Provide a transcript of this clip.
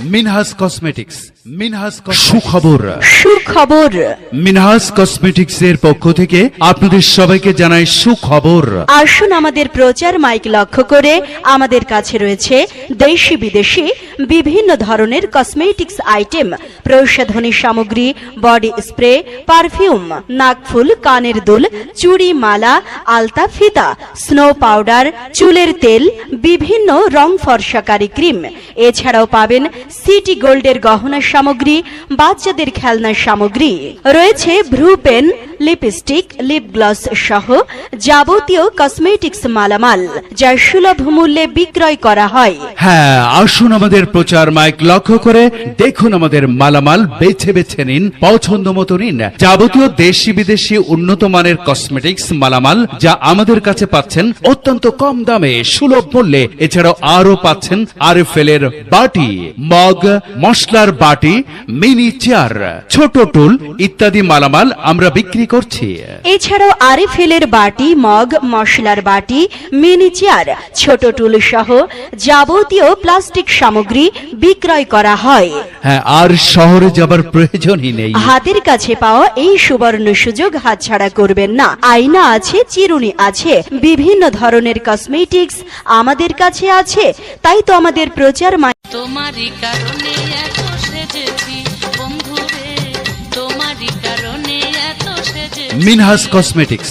Minhas cosmetics Minhas সুখবর। সুখবর। Minhas cosmetics এর পক্ষ থেকে আপনাদের সবাইকে জানাই সুখবর। আসুন আমাদের প্রচার মাইক লক্ষ্য করে আমাদের কাছে রয়েছে দেশি বিদেশি বিভিন্ন ধরনের কসমেটিক্স আইটেম প্রসাধনী সামগ্রী বডি স্প্রে পারফিউম নাকফুল কানের দুল চুড়ি মালা আলতা ফিতা স্নো পাউডার চুলের তেল বিভিন্ন রং ফর্সাকারী ক্রিম। এছাড়াও পাবেন সিটি গোল্ডের গহনা সামগ্রী বাচ্চাদের খেলনার সামগ্রী রয়েছে ভ্রু পেন লিপস্টিক লিপ গ্লস সহ যাবতীয় কসমেটিক্স মালামাল যা সুলভ মূল্যে বিক্রয় করা হয়। হ্যাঁ আসুন আমাদের প্রচার মাইক লক্ষ্য করে দেখুন আমাদের মালামাল বেছে বেছে নিন, পছন্দ মতো নিন। যাবতীয় দেশি বিদেশি উন্নত মানের কসমেটিক্স মালামাল যা আমাদের কাছে পাচ্ছেন অত্যন্ত কম দামে, সুলভ মূল্যে। এছাড়াও আরও পাচ্ছেন আরএফএল এর বাটি, মগ, মশলার বাটি, মিনি চেয়ার, ছোট টুল ইত্যাদি মালামাল আমরা বিক্রি করছি। এছাড়াও আরিফেলের বাটি মগ মশলার বাটি মিনি চেয়ার ছোট টুল সহ যাবতীয় প্লাস্টিক সামগ্রী বিক্রয় করা হয়। হ্যাঁ আর শহরে যাবার প্রয়োজনই নেই। হাতের কাছে পাওয়া এই সুবর্ণ সুযোগ হাতছাড়া করবেন না। আয়না আছে চিরুনি আছে বিভিন্ন ধরনের কসমেটিক্স আমাদের কাছে আছে। তাই তো আমাদের প্রচার তোমারই কারণে এত সেজেছি। মিনহাস কসমেটিক্স